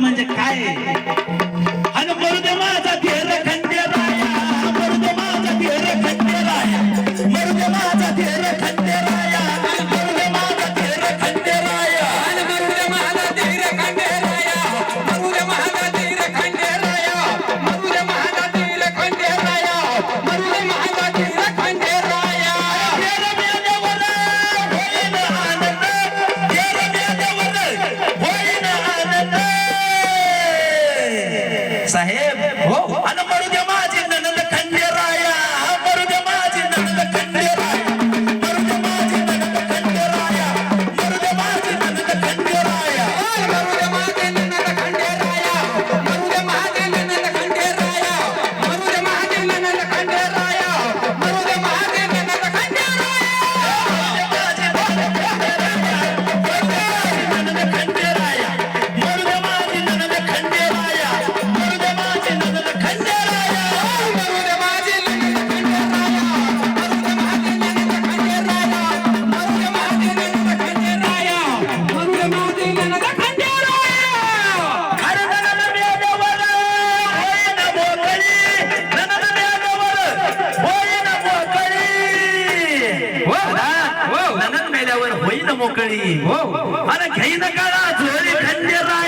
म्हणजे काय? केल्यावर होईन मोकळी. हो, हो, हो आणि घेईन काळा झोळी खंडेराय